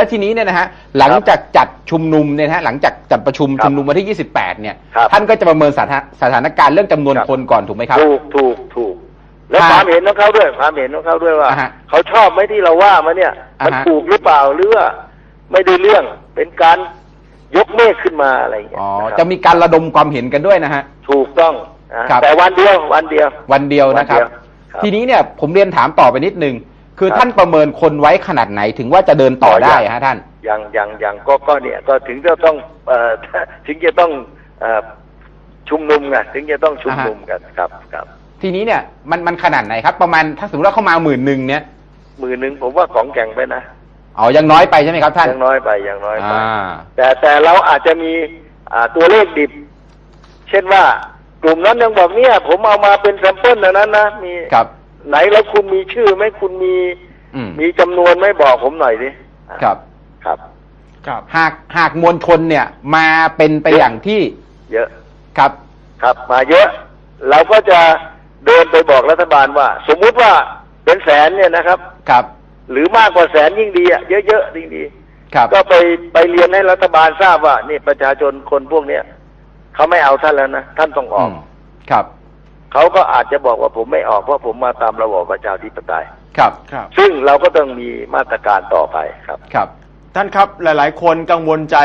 และทีนี้เนี่ยนะฮะหลังจากจัดชุมนุมเนี่ยนะฮะหลังจากจัดประชุมครับชุมนุมวันที่ 28 เนี่ย ครับ ท่านก็จะประเมินสถานสถานการณ์เรื่องจำนวนครับคนก่อนถูกไหมครับ ถูกถูกถูก และครับความเห็นของเขาด้วยความเห็นของเขาด้วยว่า อ่าฮะเขาชอบไหมที่เราว่ามาเนี่ย อ่าฮะ มันถูกหรือเปล่าหรือว่าไม่ได้เรื่องเป็นการยกเมฆขึ้นมาอะไรอย่างเงี้ยอ๋อนะครับจะมีการระดมความเห็นกันด้วยนะฮะ ถูกต้องนะครับ แต่วันเดียววันเดียว วันเดียวนะครับ วันเดียวครับ ทีนี้เนี่ยผมเรียนถามต่อไปนิดนึง คือครับท่านประเมินคนไว้ขนาดไหนถึงว่าจะเดินต่อได้ฮะท่าน อย่างอย่างอย่างก็ก็เนี่ยก็ถึงจะต้องเอ่อถึงจะต้องเอ่อชุมนุมไงถึงจะต้องชุมนุมกันครับครับ ทีนี้เนี่ยมันมันขนาดไหนครับ ประมาณถ้าสมมติว่าเข้ามาหมื่นหนึ่งเนี่ยมือหนึ่งผมว่าของแข่งไปนะอ๋อยังน้อยไปใช่ไหมครับท่านยังน้อยไปยังน้อยไปอ่าแต่แต่เราอาจจะมีอ่าตัวเลขดิบ เช่นว่ากลุ่มนั้นยังบอกเนี่ย ผมเอามาเป็นแซมเปิลนะนั้นนะมีครับ ไหนแล้วคุณมีชื่อไหมคุณมีอืมมีจำนวนไหมบอกผมหน่อยดิครับ ครับ ครับ หากหากมวลชนเนี่ย มาเป็นไปอย่างที่เยอะ ครับ ครับมาเยอะ เราก็จะเดินไปบอกรัฐบาลว่า สมมุติว่าเป็นแสนเนี่ยนะครับ ครับหรือมากกว่าแสนยิ่งดีอะเยอะๆยิ่งดี ครับ ก็ไปไปเรียนให้รัฐบาลทราบว่า นี่ประชาชนคนพวกเนี้ยเขาไม่เอาท่านแล้วนะ ท่านต้องออกมครับ เขาก็อาจจะบอกว่าผมไม่ออกเพราะผมมาตามระบอบประชาธิปไตย ครับครับ ซึ่งเราก็ต้องมีมาตรการต่อไปครับ ครับ ท่านครับหลาย ๆ คนกังวลใจ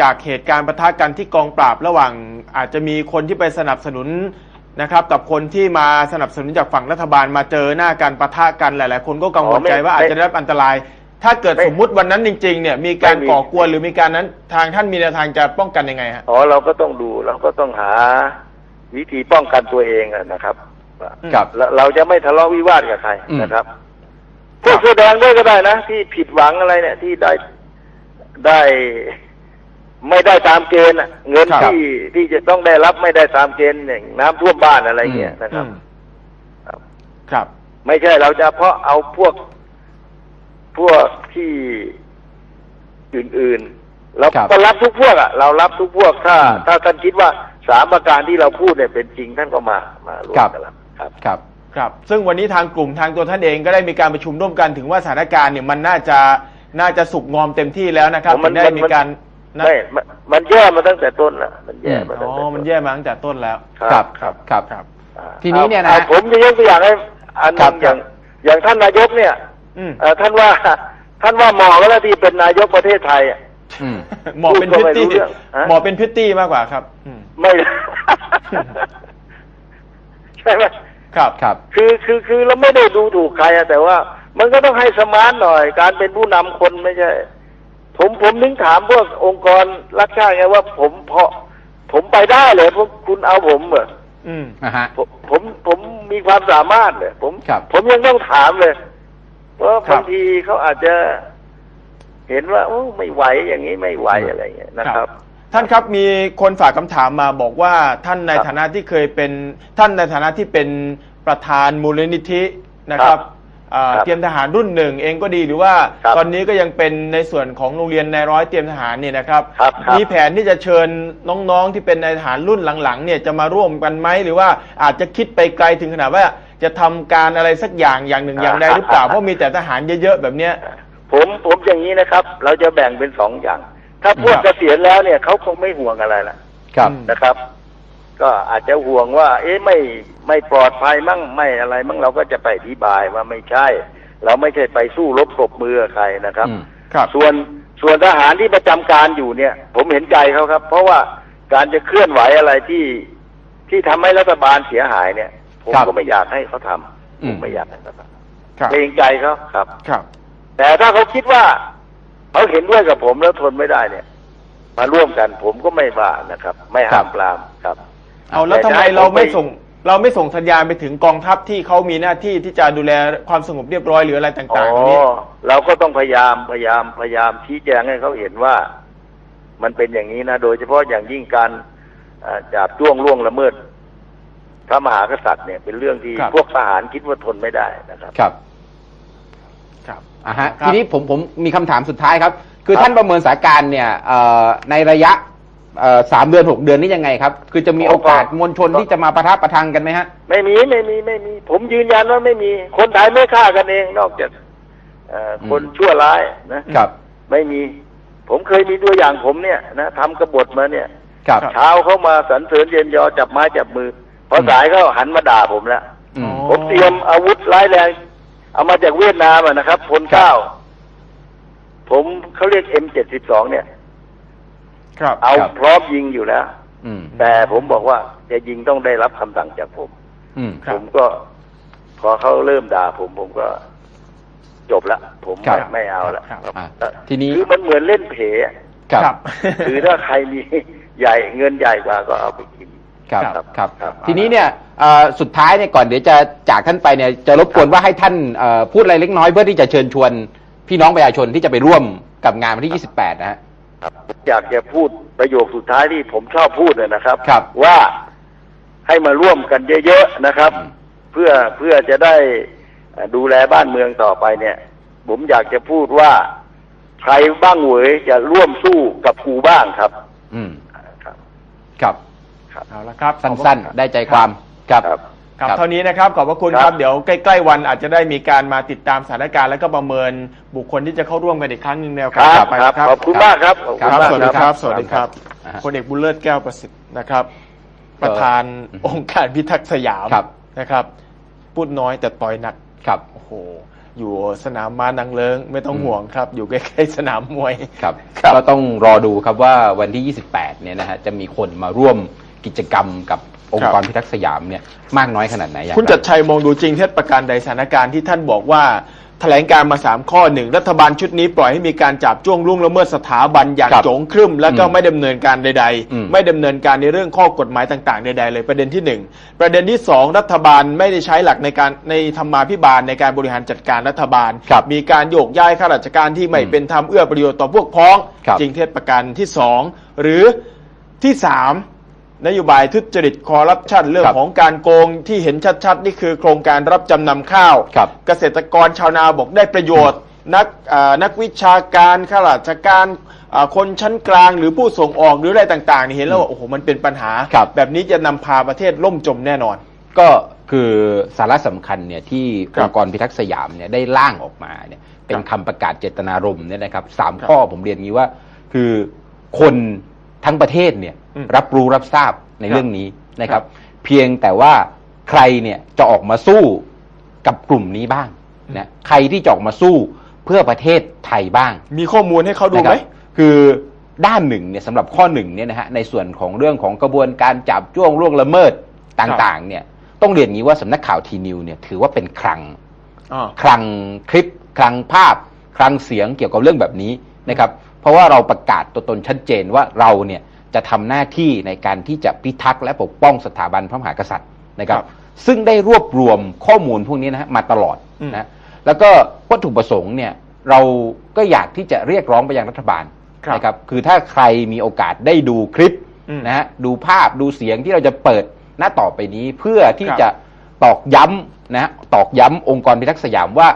จากเหตุการณ์ปะทะกันที่กองปราบระหว่าง อาจจะมีคนที่ไปสนับสนุนนะครับ กับคนที่มาสนับสนุนจากฝั่งรัฐบาลมาเจอหน้ากันปะทะกันหลาย ๆ คนก็กังวลใจอ๋อไม่ว่าอาจจะได้รับอันตราย ถ้าเกิดไม่ สมมุติวันนั้นจริง ๆ เนี่ยมีการไม่มีก่อกวนหรือมีการนั้นทางท่านมีแนวทางจะป้องกันยังไงฮะ อ๋อเราก็ต้องดูเราก็ต้องหา วิธีป้องกันตัวเองอะนะครับครับเราเราจะไม่ทะเลาะวิวาทกับใครอืมนะครับพวกเสื้อแดงด้วยก็ได้นะที่ผิดหวังอะไรเนี่ย ที่ได้ได้ไม่ได้ตามเกณฑ์อะเงินครับที่ที่จะต้องได้รับไม่ได้ตามเกณฑ์อย่างน้ำท่วมบ้านอะไรเงี้ยนะครับอืมครับครับ ไม่ใช่เราจะเพาะเอาพวกพวกที่อื่นๆเราครับก็รับทุกพวกอะ เรารับทุกพวกถ้าอืมถ้าท่านคิดว่า สามประการที่เราพูดเนี่ยเป็นจริงท่านก็มามาร่วมครับกันแล้วครับ ครับ ครับ ซึ่งวันนี้ทางกลุ่มทางตัวท่านเองก็ได้มีการประชุมร่วมกันถึงว่าสถานการณ์เนี่ยมันน่าจะน่าจะสุกงอมเต็มที่แล้วนะครับอ๋อมัถึนงได้มันมีการนัดไม่มันมันแย่มาตั้งแต่ต้นละมันแย่มาอ๋ตั้งแต่อต้นมันแย่มาตั้งแต่ต้นแล้ว ครับครับครับครับอ่าทีนี้เนี่ยนะอาผมจะยกตัวอย่างให้อันหครันึบงอย่างอย่างท่านนายกเนี่ยอืมเอ่อท่านว่าท่านว่าเหมาะแล้วที่เป็นนายกประเทศไทยอะอืมหมอเป็นพูพิดก็ตตี้ไม่รู้เรื่องฮะหมอเป็นพิตตี้มากกว่าครับอืม ไม่ ใช่ไหมครับครับคือคือคือเราไม่ได้ดูถูกใครอะแต่ว่า มันก็ต้องให้สมานหน่อย การเป็นผู้นำคนไม่ใช่ ผมผมนึกถามพวกองค์กรรักชาติไงว่า ผมพอผมไปได้เลยพวกคุณเอาผมเหรออืมอ่าฮะ ผมผมผมมีความสามารถเลยผมครับผมยังต้องถามเลย เพราะครับบางทีเขาอาจจะ เห็นว่าโอ้ไม่ไหวอย่างนี้ไม่ไหวอะไรอย่างเงี้ยนะครับ ท่านครับมีคนฝากคำถามมาบอกว่าท่านในครับฐานะที่เคยเป็นท่านในฐานะที่เป็นประธานมูลนิธินะครับอ่าครับเตรียมทหารรุ่นหนึ่งเองก็ดีหรือว่าครับตอนนี้ก็ยังเป็นในส่วนของโรงเรียนในร้อยเตรียมทหารเนี่ยนะครับ ครับครับมีแผนที่จะเชิญน้องๆที่เป็นในายทหารรุ่นหลังๆเนี่ยจะมาร่วมกันไหมหรือว่าอาจจะคิดไปไกลถึงขนาดว่าจะทำการอะไรสักอย่างอย่างหนึ่งอย่างใดหรือเปล่าเพราะมีแต่ทหารเยอะๆแบบเนี้ย ผมผมอย่างนี้นะครับ เราจะแบ่งเป็นสองอย่าง ถ้าพวกครับเกษียณแล้วเนี่ยเขาคงไม่ห่วงอะไรละครับอืมนะครับ ก็อาจจะห่วงว่า เอ๊ะไม่ไม่ปลอดภัยมั่งไม่อะไรมั่งเราก็จะไปอธิบายว่าไม่ใช่ เราไม่ใช่ไปสู้รบปรบมือกับใครนะครับอืมครับ ส่วนส่วนทหารที่ประจำการอยู่เนี่ย ผมเห็นใจเขาครับ เพราะว่าการจะเคลื่อนไหวอะไรที่ที่ทำให้รัฐบาลเสียหายเนี่ย ผมครับก็ไม่อยากให้เขาทำอืผมมไม่อยากให้เขาทครับำเกรงใจเขาครับ ครับ แต่ถ้าเขาคิดว่า เขาเห็นด้วยกับผมแล้วทนไม่ได้เนี่ย มาร่วมกันผมก็ไม่ว่านะครับ ไม่ห้ามปรามครับเอาแล้วทำไมเราไม่ส่ง เราไม่ส่งสัญญาณไปถึงกองทัพที่เขามีหน้าที่ที่จะดูแลความสงบเรียบร้อยหรืออะไรอ๋ต่างๆอนี้เราก็ต้องพยายามพยายามพยายามชี้แจงให้เขาเห็นว่า มันเป็นอย่างนี้นะ โดยเฉพาะอย่างยิ่งการอ่าจับจ้วงล่วงละเมิดพระมหากษัตริย์เนี่ยเป็นเรื่องที่ครับพวกทหารคิดว่าทนไม่ได้นะครับ ครับครับอ่าฮะครับ ทีนี้ผมผมมีคำถามสุดท้ายครับ คือครับ ท่านประเมินสถานการณ์เนี่ยเอ่อในระยะเอ่อสามเดือนหกเดือนนี้ยังไงครับ คือจะมีโอกาสมวลชนที่จะมาประทับประทังกันไหมฮะ ไม่มีไม่มีไม่มี ผมยืนยันว่าไม่มี คนไทยไม่ฆ่ากันเอง นอกจากเอ่ออม คนชั่วร้ายนะครับไม่มี ผมเคยมีตัวอย่างผมเนี่ยนะทำกบฏมาเนี่ย ครับครับเช้าเขามาสรรเสริญเย็นยอจับไม้จับมือพออืมสายเขาหันมาด่าผมแล้ว อืมอ๋อผมเตรียมอาวุธร้ายแรง เอามาจากเวียดนามอะนะครับพลเก้า ผมเขาเรียก M72 เนี่ย ครับเอาครับพร้อมยิงอยู่แล้ว อืมแต่ผมบอกว่าจะยิงต้องได้รับคำสั่งจากผม อืม ครับผมก็ พอเขาเริ่มด่าผมผมก็จบละผมครัไม่บไม่เอาละครับ อะทีนี้คือมันเหมือนเล่นเพอะครับครับคือถ้าใครมี ใหญ่เงินใหญ่กว่าก็เอาไปกิน ครับครับครับ ครับทีนี้เนี่ยเอ่อสุดท้ายเนี่ยก่อนเดี๋ยวจะจากท่านไปเนี่ยจะรบกวนว่าให้ท่านเอ่อพูดอะไรเล็กน้อยเพื่อที่จะเชิญชวน พี่น้องประชาชนที่จะไปร่วมกับงานวันที่ 28 นะฮะ ครับอยากจะพูดประโยคสุดท้ายที่ผมชอบพูดเลยนะครับ ครับว่าให้มาร่วมกันเยอะๆนะครับ อืม เพื่อเพื่อจะได้เอ่อดูแลบ้านเมืองต่อไปเนี่ย ผมอยากจะพูดว่าใครบ้างเหวยจะร่วมสู้กับกูบ้างครับ อืม ครับ ครับ เอาละครับสั้นๆ ได้ใจความครับ ครับ ครับครับเท่านี้นะครับขอบพระคุณครับครับเดี๋ยวใกล้ๆวันอาจจะได้มีการมาติดตามสถานการณ์แล้วก็ประเมินบุคคลที่จะเข้าร่วมกันอีกครั้งหนึ่งแนวคการรับต่อไปครับนะครับขอบคุณมากครับขอบคคุณครับมาก สวัสดีครับ สวัสดีครับอ่าฮะพลเอกบุญเลิศแก้วประสิทธิ์นะครับ ประธานอืมองค์การพิทักษ์สยามครับ นะครับ พูดน้อยแต่ต่อยหนัก ครับ โอ้โห อยู่สนามม้านางเลิงไม่ต้องอืม ห่วงครับ อยู่ใกล้ๆสนามมวยครับครับ ก็ต้องรอดูครับว่าวันที่ 28 เนี่ยนะฮะ จะมีคนมาร่วม กิจกรรมกับองค์กรพิทักษ์สยามเนี่ยมากน้อยขนาดไหนอย่างไร คุณจัดชัยมองดูจริงเท็จประการใดสถานการณ์ที่ท่านบอกว่าแถลงการมาสามข้อหนึ่งรัฐบาลชุดนี้ปล่อยให้มีการจับจ้วงล่วงละเมิดสถาบันอย่างครับโจงครึ่ม แล้วก็อืมไม่ดำเนินการใด อืม ๆ ไม่ดำเนินการในเรื่องข้อกฎหมายต่าง ๆ ใด ๆ เลยประเด็นที่หนึ่งประเด็นที่สองรัฐบาลไม่ได้ใช้หลักในการในธรรมาภิบาลในการบริหารจัดการรัฐบาล ครับมีการโยกย้ายข้าราชการที่ไม่อืมเป็นธรรมเอื้อประโยชน์ต่อพวกพ้อง ครับ จริงเท็จประการที่สองหรือที่สาม นโยบายทุจริตคอร์รัปชันเรื่องครับของการโกงที่เห็นชัดๆ นี่คือโครงการรับจำนำข้าว ครับเกษตรกรชาวนาบอกได้ประโยชน์ นักอ่านักวิชาการข้าราชการอ่าคนชั้นกลางหรือผู้ส่งออกหรืออะไรต่างๆนี่เห็นแล้วว่าโอ้โหมันเป็นปัญหา ครับ แบบนี้จะนำพาประเทศล่มจมแน่นอน ก็คือสาระสำคัญเนี่ยที่ครัอบงค์กรพิทักษ์สยามเนี่ยได้ร่างออกมาเนี่ยเป็นครับคำประกาศเจตนารมณ์เนี่ยนะครับสามครับข้อผมเรียนงี้ว่า คือคนทั้งประเทศเนี่ย อืมรับรู้รับทราบในครับเรื่องนี้นะคครัรับบเพียงแต่ว่าใครเนี่ยจะออกมาสู้กับกลุ่มนี้บ้างนะใครที่จะออกมาสู้เพื่อประเทศไทยบ้าง มีข้อมูลให้เขาดูไหม นะครับคือด้านหนึ่งเนี่ยสำหรับข้อหนึ่งเนี่ยนะฮะในส่วนของเรื่องของกระบวนการจับจ้วงล่วงละเมิดต่างๆเนี่ยต้องเรียนอย่างนี้ว่าสำนักข่าวทีนิวเนี่ยถือว่าเป็นคลังอ่า คลังคลิปคลังภาพ คลังเสียงเกี่ยวกับเรื่องแบบนี้นะครับเพราะว่าเราประกาศตัวตนชัดเจนว่าเราเนี่ย จะทำหน้าที่ในการที่จะพิทักษ์และปกป้องสถาบันพระมหากษัตริย์นะครับครับซึ่งได้รวบรวมข้อมูลพวกนี้นะฮะมาตลอดอืมนะแล้วก็วัตถุประสงค์เนี่ยเราก็อยากที่จะเรียกร้องไปยังรัฐบาลครับนะครับคือถ้าใครมีโอกาสได้ดูคลิปอืมนะฮะดูภาพดูเสียงที่เราจะเปิดหน้าต่อไปนี้เพื่อที่ครับจะตอกย้ำนะฮะตอกย้ำองค์กรพิทักษ์สยามว่า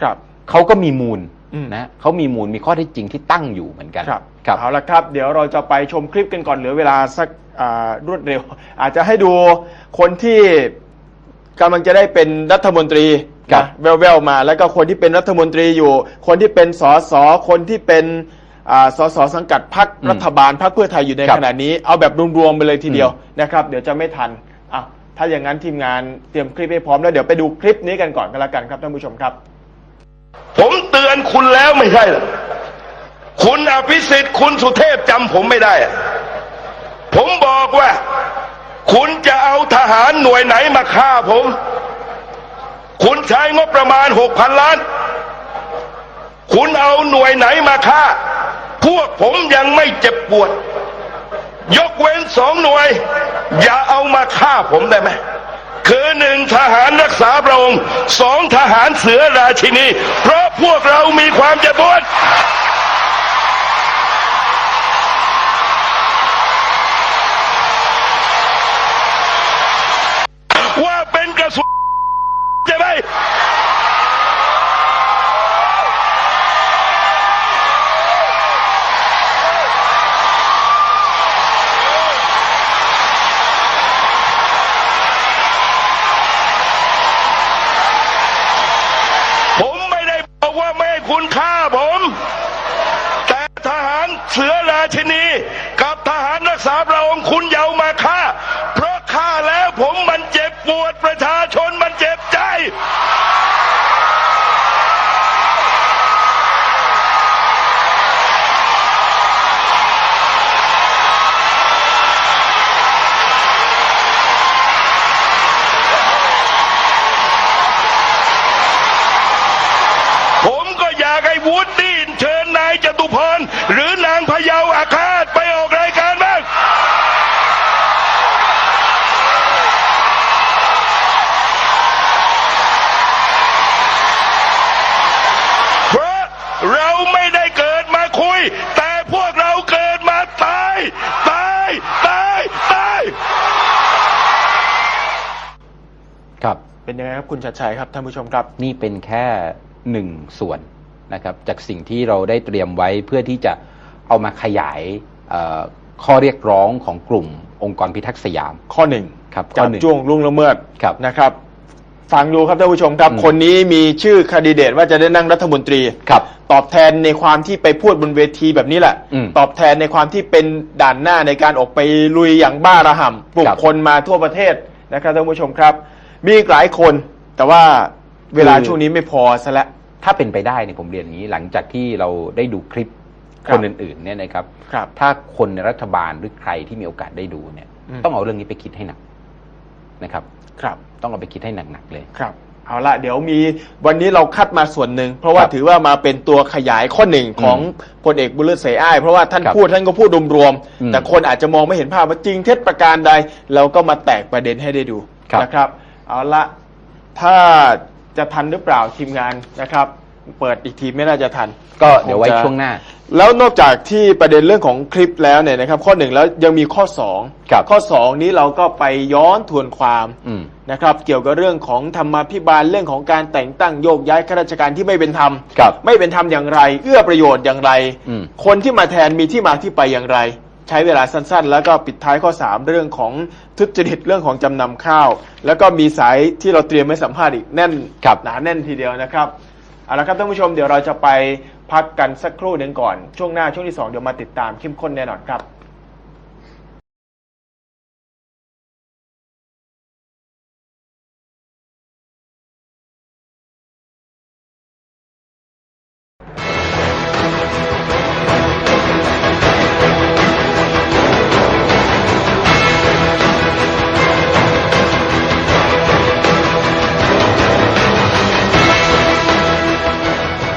ครับเขาก็มีมูลอืม นะเขามีมูลมีข้อเท็จจริงที่ตั้งอยู่เหมือนกันครับครับเอาละครับ เดี๋ยวเราจะไปชมคลิปกันก่อนเหลือเวลาสักอ่ารวดเร็ว อาจจะให้ดูคนที่กำลังจะได้เป็นรัฐมนตรีครับนะแววๆมา แล้วก็คนที่เป็นรัฐมนตรีอยู่ คนที่เป็นสสคนที่เป็นอ่าสสสังกัดพรรคอืมรัฐบาลพรรคเพื่อไทยอยู่ในครับขณะนี้ เอาแบบรวมๆไปเลยทีเดียวอืมนะครับ เดี๋ยวจะไม่ทันอะถ้าอย่างนั้นทีมงานเตรียมคลิปให้พร้อมแล้วเดี๋ยวไปดูคลิปนี้กันก่อนก็แล้วกันครับท่านผู้ชมครับ ผม นคุณแล้วไม่ใช่หรอคุณอภิสิทธิ์คุณสุเทพจำผมไม่ได้ ผมบอกว่า คุณจะเอาทหารหน่วยไหนมาฆ่าผม คุณใช้งบประมาณหกพันล้าน คุณเอาหน่วยไหนมาฆ่า พวกผมยังไม่เจ็บปวด ยกเว้นสองหน่วย อย่าเอามาฆ่าผมได้ไหม คือหนึ่งทหารรักษาพระองค์สองทหารเสือราชินี เพราะพวกเรามีความเจ็บปวด ชินี กับทหารรักษาพระองค์คุณอย่าเอามาฆ่า เพราะฆ่าแล้วผมมันเจ็บปวดประชาชนมันเจ็บใจ ผมก็อยากให้วูดดี้เชิญนายจตุพรหรือนางพ เป็นยังไงครับคุณชัดชัยครับท่านผู้ชมครับ นี่เป็นแค่หนึ่งส่วนนะครับจากสิ่งที่เราได้เตรียมไว้เพื่อที่จะเอามาขยายเอ่อข้อเรียกร้องของกลุ่มองค์กรพิทักษ์สยาม ข้อหนึ่งครับข้จัอบหนึ่งจ้วงลุงละเมิดครับนะครับฟังดูครับท่านผู้ชมครับอืมคนนี้มีชื่อคดีเดตว่าจะได้นั่งรัฐมนตรีครับ ตอบแทนในความที่ไปพูดบนเวทีแบบนี้แหละอืมตอบแทนในความที่เป็นด่านหน้าในการออกไปลุยอย่างบ้าระห่ำปลุกครับคนมาทั่วประเทศนะครับท่านผู้ชมครับ มีอีกหลายคน แต่ว่าเวลาคือช่วงนี้ไม่พอซะแล้ว ถ้าเป็นไปได้เนี่ยผมเรียนอย่างนี้ หลังจากที่เราได้ดูคลิปครัคบนอื่นๆเนี่ยนะครับ ครับ ถ้าคนในรัฐบาลหรือใครที่มีโอกาสได้ดูเนี่ย อืม ต้องเอาเรื่องนี้ไปคิดให้หนักนะครับ ครับต้องเอาไปคิดให้หนักๆเลย ครับ เอาละเดี๋ยวมีวันนี้เราคัดมาส่วนหนึ่ง เพราะว่าครับถือว่ามาเป็นตัวขยายข้อหนึ่งของพลเอกบุญเลิศเสยอ้าย เพราะว่าท่านครับพูดท่านก็พูดรวมอืมๆแต่คนอาจจะมองไม่เห็นภาพว่าจริงเท็จประการใด เราก็มาแตกประเด็นให้ได้ดูครับ นะครับ เอาละถ้าจะทันหรือเปล่าทีมงานนะครับ เปิดอีกทีไม่น่าจะทันก็เดี๋ยวไว้คจะช่วงหน้า แล้วนอกจากที่ประเด็นเรื่องของคลิปแล้วเนี่ยนะครับ ข้อหนึ่งแล้วยังมีข้อสองครับ ข้อสองนี้เราก็ไปย้อนทวนความ อืม นะครับเกี่ยวกับเรื่องของธรรมาภิบาลเรื่องของการแต่งตั้งโยกย้ายข้าราชการที่ไม่เป็นธรรม ครับไม่เป็นธรรมอย่างไร เอื้อประโยชน์อย่างไร อืมคนที่มาแทนมีที่มาที่ไปอย่างไร ใช้เวลาสั้นๆ แล้วก็ปิดท้ายข้อ 3 เรื่องของทุจริตเรื่องของจำนำข้าว แล้วก็มีสายที่เราเตรียมไว้สัมภาษณ์อีกแน่นครับหนาแน่นทีเดียวนะครับเอาละครับท่านผู้ชมเดี๋ยวเราจะไปพักกันสักครู่หนึ่งก่อน ช่วงหน้าช่วงที่สองเดี๋ยวมาติดตามเข้มข้นแน่นอนครับ